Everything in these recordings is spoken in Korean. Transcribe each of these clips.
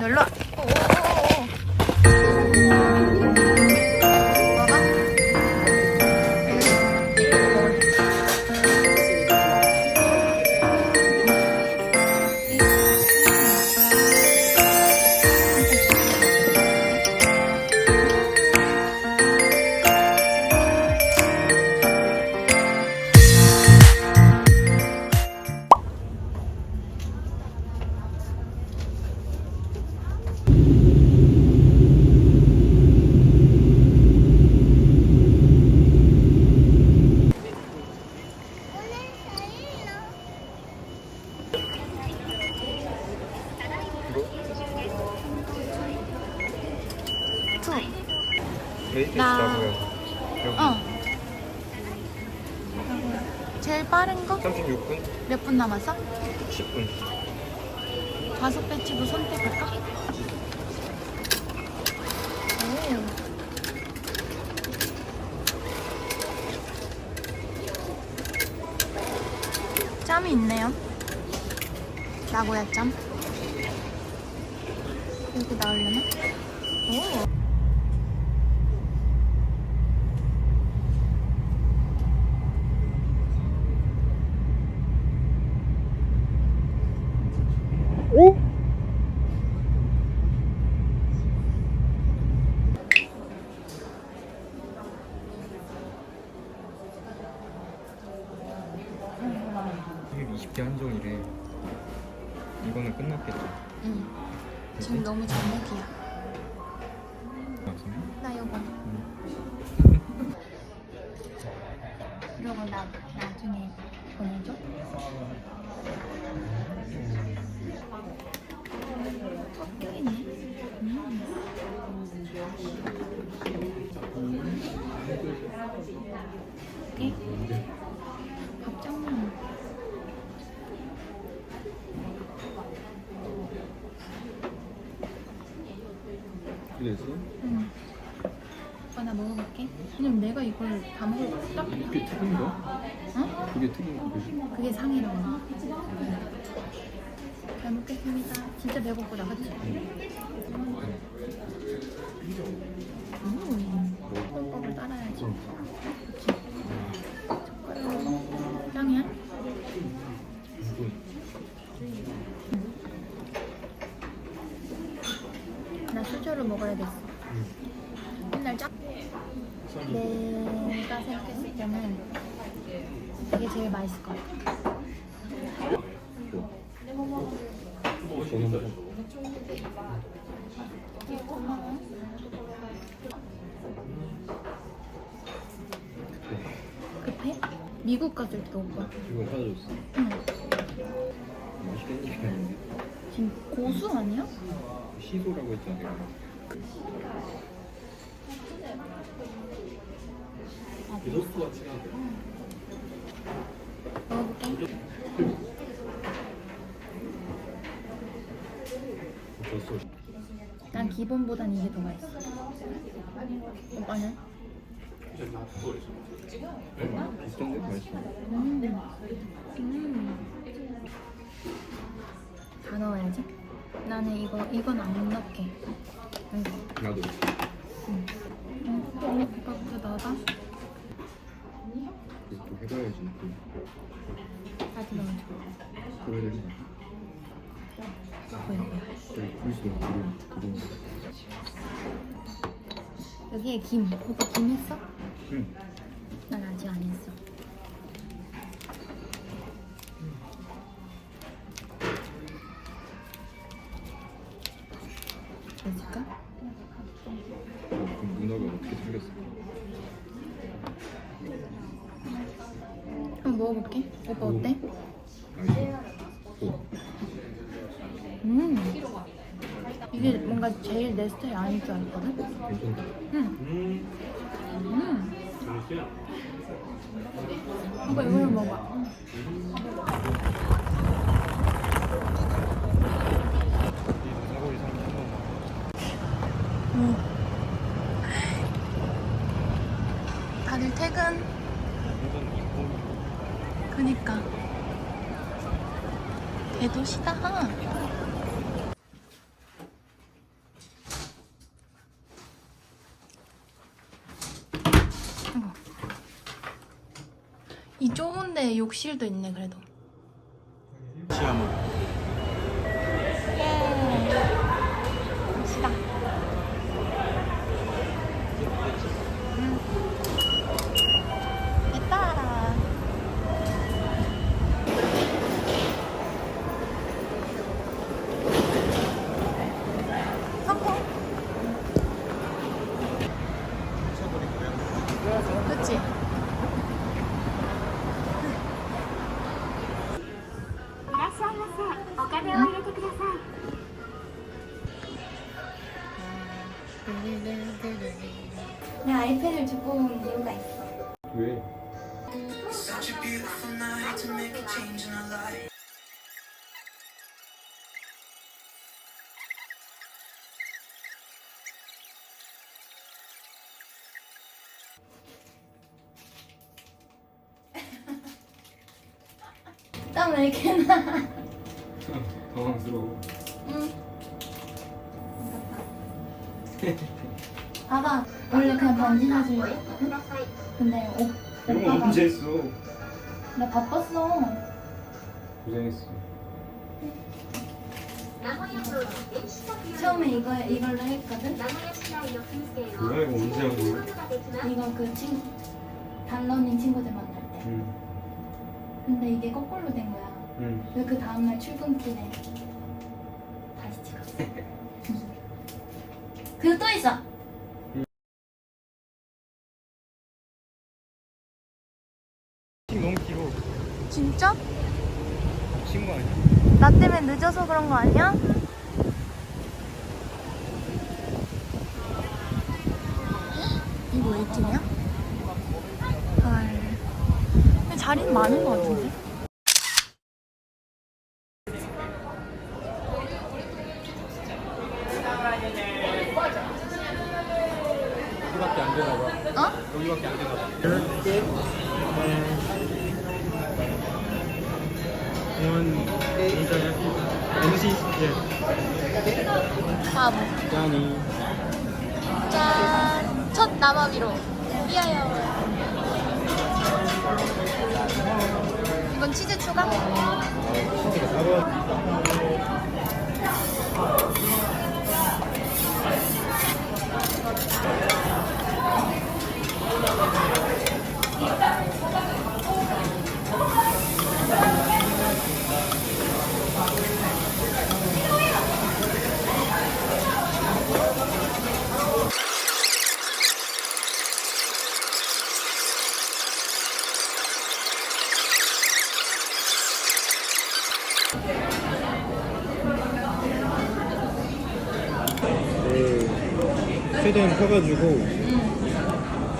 열로 와. 오오오오. 투. 나-. 여기 어. 제일 빠른 거? 36분, 몇 분 남았어? 10분. 다섯 배치도 선택할까? 오. 짬이 있네요. 나고야 짬. 여기 나오려나? 오. 이게 20개 한정이래. 이거는 끝났겠죠. 응. 지금 너무 저녁이야. 그래서 응. 오빠 나 먹어볼게. 왜냐면 내가 이걸 다 먹을 딱. 그게 거? 어? 그게 튀긴 거? 그게 상이라고. 잘 먹겠습니다. 진짜 배고프다, 그치? 음. 떡밥을 따라야지. 그치? 젓가락. 짱이야? 나 수저를 먹어야 됐어. 맨날 짝. 내가 생각했을 때는 이게 제일 맛있을 것 같아. 급해? 미국 갔을 때 오빠. 이거 사줬어. 응. 지금 고수 아니야? 시소라고 했잖아. 내가. 먹어볼게. 졌어. 난 기본보단 이게 더 맛있어. 오빠는? 비슷한데 맛있어. 음. 음. 다 넣어야지. 나는 이거 이건 안 넣게. 이거. 나도. 응. 응. 오빠부터 넣어봐. 또 해봐야지. 나도 넣어줘. 그래야 그런. 여기에 김. 오빠 김 했어? 응. 이게 뭔가 제일 내 스타일 아닐 줄 알거든? 괜찮다. 응. 음. 음. 번만. 다들 퇴근. 그니까. 대도시다. 이 좁은데 욕실도 있네 그래도. 땀 왜 이렇게 나? 당황스러워. 응. 봐봐. 원래 그냥 반지샷을 했거든? 근데 오, 이런 거 오빠가 언제 했어? 나 바빴어. 고생했어. 처음에 이거 이걸로 했거든. 뭐야 이거 언제 한 거야? 이거 그 친구 단런인 친구들 만날 때. 응. 근데 이게 거꾸로 된 거야. 응. 그래서 그 다음날 출근길에 다시 찍었어. 그리고 또 있어. 팀 너무 길어. 진짜? 친거 아니야? 나 때문에 늦어서 그런 거 아니야? 이거 웨이팅이야? 헐. 근데 자리는 많은 거 같은데? Johnny. 짠! 첫 남아비로. 이하여. 이건 치즈 추가? 네, 최대한 펴가지고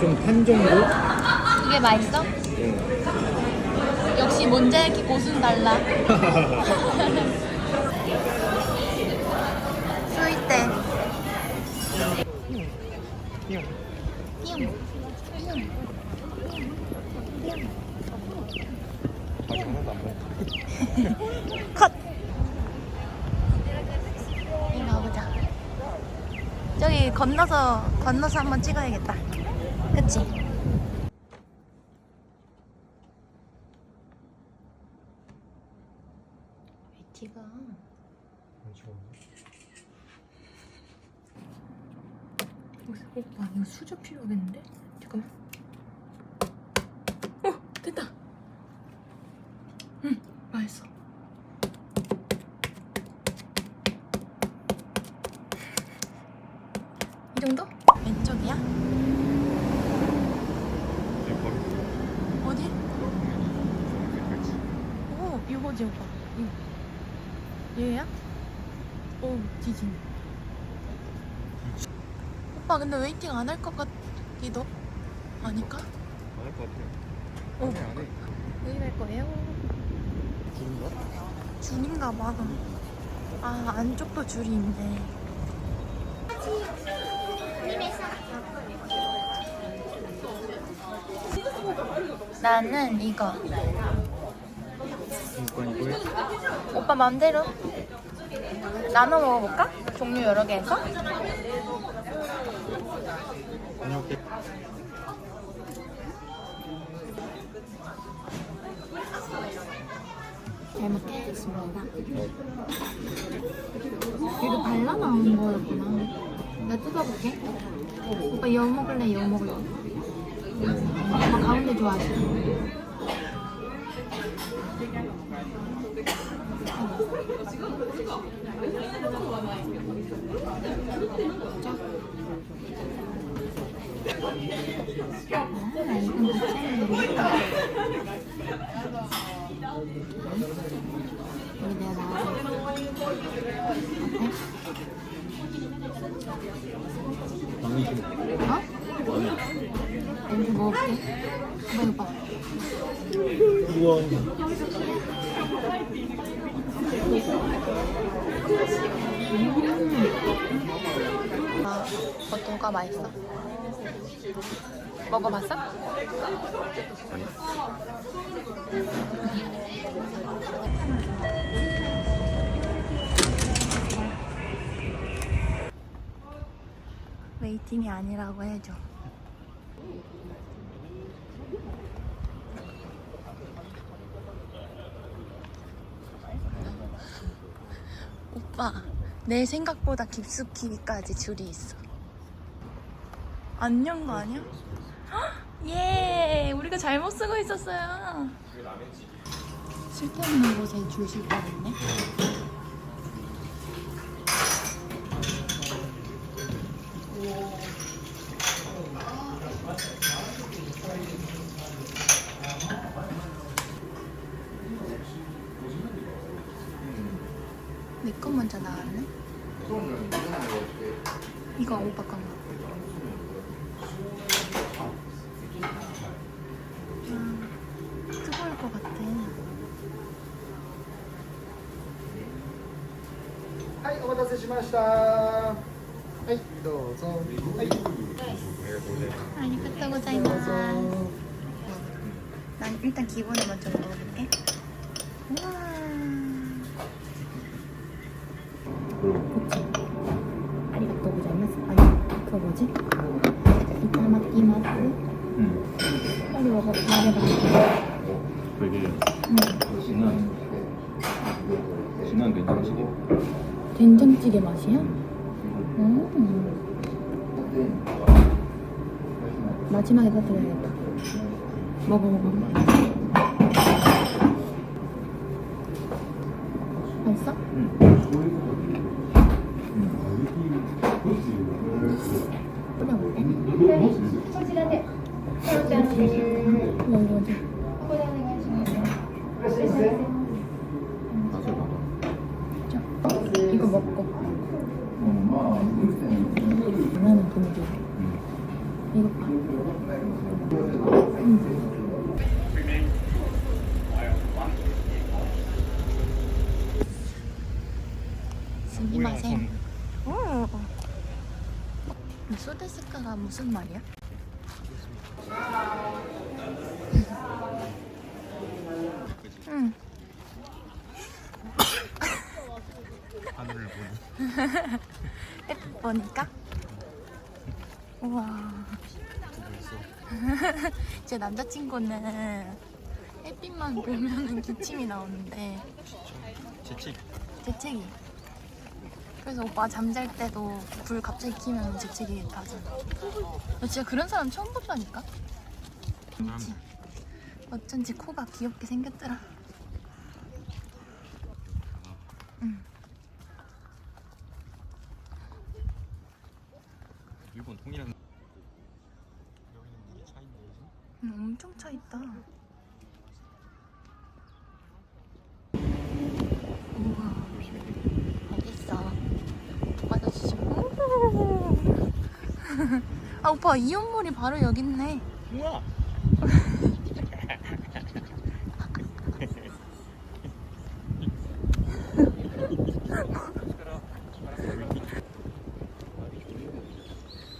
좀 탄 정도? 이게 맛있어? 네. 역시 몬자야키 고수는 달라. 수이때. 뿅. 뿅. 아직 하나도 안 먹어. 컷. 이리 가보자. 저기 건너서 건너서 한번 찍어야겠다. 그치? 베티가 오빠 이거 수저 필요하겠는데? 잠깐만. 어 됐다. 응 맛있어. 이 정도? 왼쪽이야? 어디? 오 이거지 오빠. 이거. 얘야? 오 지진. 오빠 근데 웨이팅 안 할 것 같기도 아닐까? 안 할 것 같아요. 오 안해 안 해. 왜 이럴 거예요? 줄인가? 줄인가 봐. 아 안쪽도 줄이 있네. 나는 이거. 이거 이거 해. 오빠 맘대로. 나눠 먹어볼까? 종류 여러 개 해서? 안녕. 잘 먹겠습니다. 이거 발라 나온 거였구나. 나 뜯어볼게. 오빠 여 먹을래? 여 먹을래? 오빠 가운데 좋아하지? 아, 이건 같이 먹으니까. 여기 내가 나와서 어? 우와. 아, 버터가 맛있어? 먹어봤어? 웨이팅이 아니라고 해줘. 오빠, 내 생각보다 깊숙이까지 줄이 있어. 안녕 거 아니야? 헉, 예, 우리가 잘못 쓰고 있었어요. 쓸데없는 곳에 줄실 뻔했네. 내 거 먼저 나왔네. 이거 오빠 건가? しました。はい、どうぞ。はい。ありがとうございます。もちょっと。うわ 된장찌개 맛이야? 음. 마지막에 터뜨려야겠다. 먹어, 먹어. 맛있어? 뿌려볼게. 이거, 이거, 이거. 맛을 봐봐. 자, 이거 먹고. 원하는 분위기. 이거 봐. 스미마셍. 오. 소데스카가 무슨 말이야? 응. 하늘을 보는. 예쁘니까? 우와. 제 남자친구는 햇빛만 보면은 기침이 나오는데 재채기. 재채기. 그래서 오빠 잠잘 때도 불 갑자기 켜면 재채기 나잖아. 나 진짜 그런 사람 처음 본다니까? 그치? 어쩐지 코가 귀엽게 생겼더라. 응. 일본 통일한. 여기는 이게 차 있네. 응, 엄청 차 있다. 우와. 알겠어. 받아주지. 아 오빠 이온몰이 바로 여기 있네. 우와.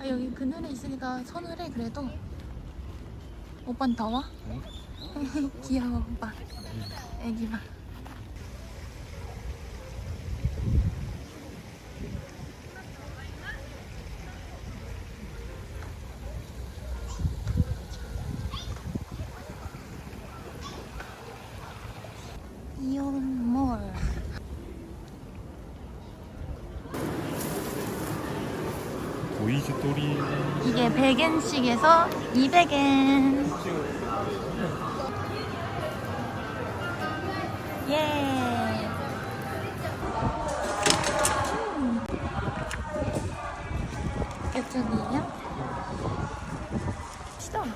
아 여기 그늘에 있으니까 서늘해 그래도. 오빤 더워? 귀여워 오빠. 애기 봐. 이온 보이즈 또리 이게 100엔씩에서 200엔. 예. 음. 이쪽이요? 시동.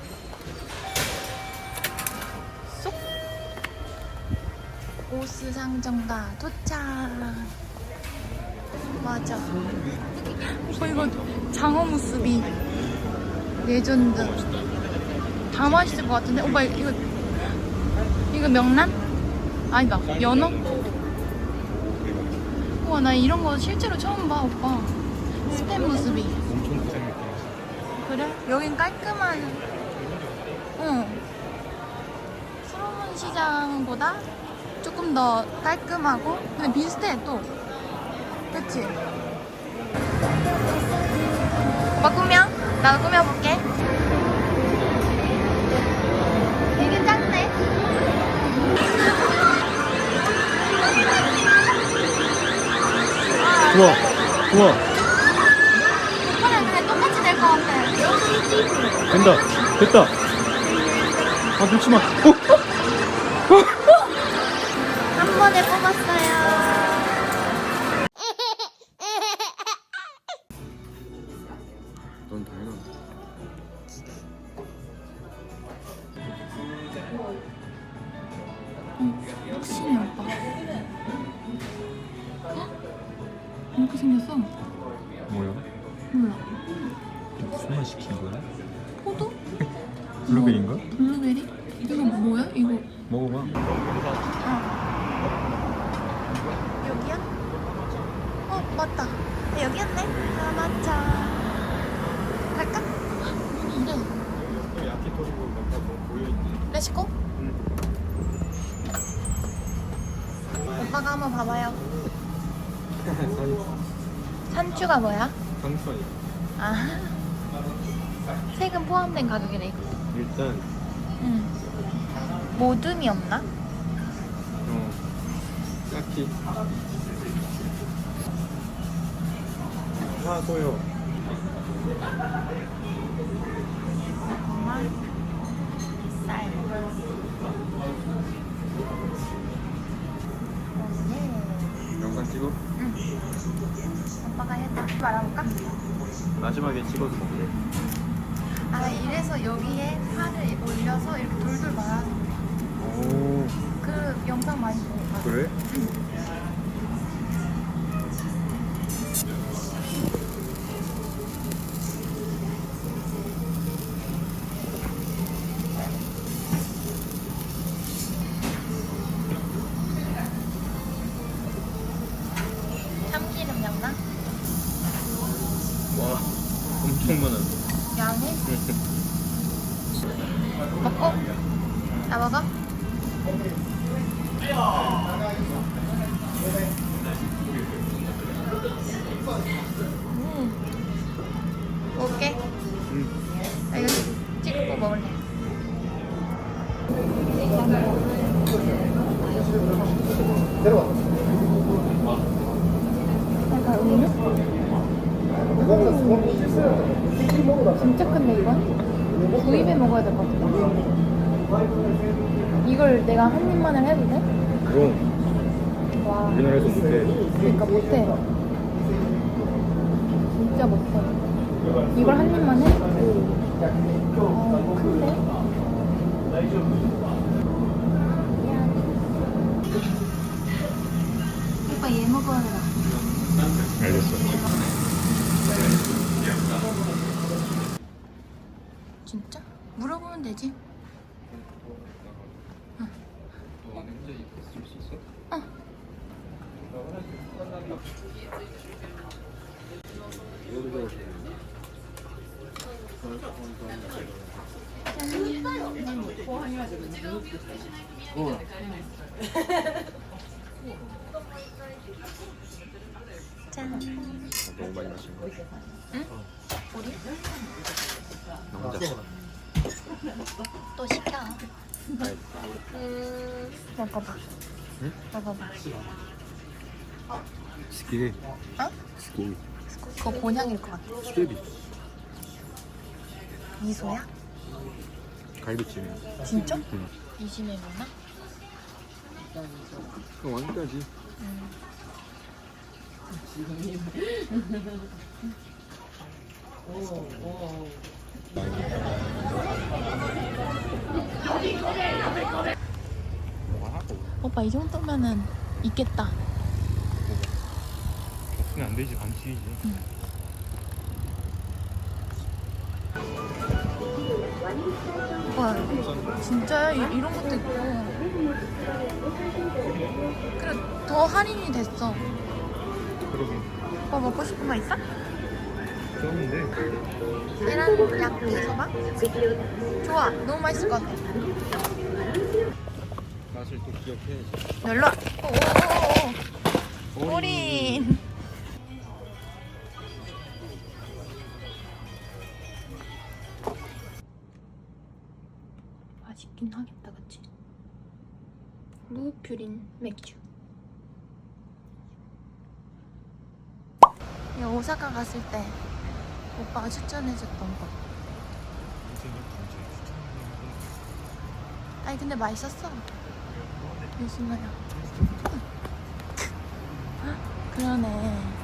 쏙. 오스 상점가 도착. 맞아. 어, 이거 장어 무스비 레전드 다 맛있을 것 같은데 오빠 이거 이거 명란? 아니다 연어? 우와 나 이런 거 실제로 처음 봐 오빠 스팸 고생 그래? 여긴 깔끔한 응 수로문 시장보다 조금 더 깔끔하고 근데 비슷해 또 그치? 오빠 꾸며? 나도 꾸며볼게. 되게 작네. 우와 우와. 오빠랑 그냥 똑같이 될 것 같아. 된다 됐다. 아 놓치마. 어? 한 번에 뽑았어요 보여있네. 렛츠고 오빠가 한번 봐봐요 산추가 뭐야? 강수아니. 아 세금 포함된 가격이네 이거 일단 응 모둠이 없나? 어 딱히 화소요. 오빠가 해봐 말아볼까? 마지막에 찍어서 먹래. 아 이래서 여기에 파를 올려서 이렇게 돌돌 말아서 오 그 영상 많이 보고 그래? 먹어야 될 것 같아. 이걸 내가 한 입만을 해도 돼? 그럼 와, 우리나라에서 못해. 그러니까 못해. 진짜 못해. 이걸 한 입만 해? 어, 큰데? 미안. 오빠 얘 먹어야 돼. 알겠어 진짜? 물어보면 되지. 너 안에 혼자 있을 수 있어? 어. 짠. 너무 많이 마신 거. 응? 우리? 나 혼자. 또 시켜. 음, 먹어봐. 응? 먹어봐. 스키. 어? 스키. 그거 본향일 것 같아. 수제비. 미소야? 갈비찜. 진짜? 응. 이심의 누나? 그럼 완까지. 오 빠 이 정도면은 있겠다. 없으면 안 되지 반칙이지. 와 진짜요? 이, 이런 것도 있고. 그래 더 할인이 됐어. 그러게. 오빠 먹고 싶은 거 있어? 좋은데. 계란 야끼소바? 좋아 너무 맛있을 것 같아. 맛을 또 기억해야지. 놀러 와. 오오오오. 우린. 맛있긴 하겠다, 그치? 루퓨린 맥주. 이 오사카 갔을 때 오빠가 추천해줬던 거. 아니 근데 맛있었어. 요즘에야. 그러네.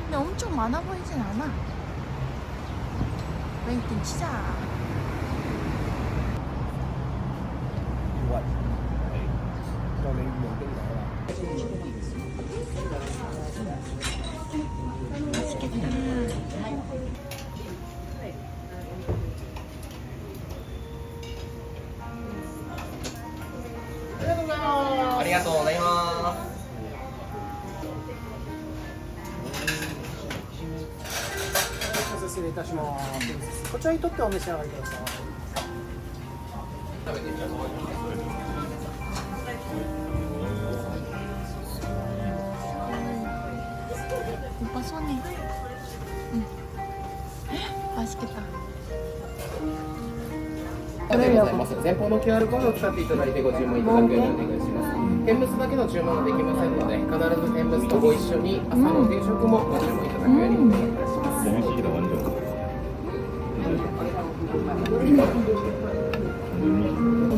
근데 엄청 많아 보이진 않아. 웨이팅 치자. 맛있겠다. します。こちらにとってお召し上がりください。うまそうね。うん。味けた。ございます前方の QR コードを使っていただいてご注文いただくようにお願いします。見物だけの注文はできませんので必ず見物とご一緒に朝の定食もご注文いただくようにお願いします。うんうん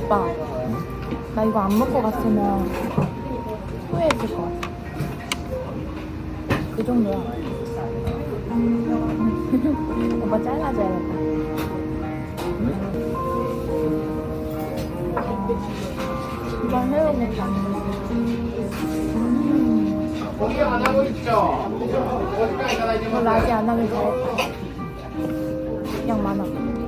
오빠 나 이거 안 먹고 갔으면 후회했을 것 같아. 그 정도야. 음. 오빠 잘라줘야겠다 이건 새로운 거안 하고 있죠? 이거 음. 라지 안 하길 잘했다. 양 많아.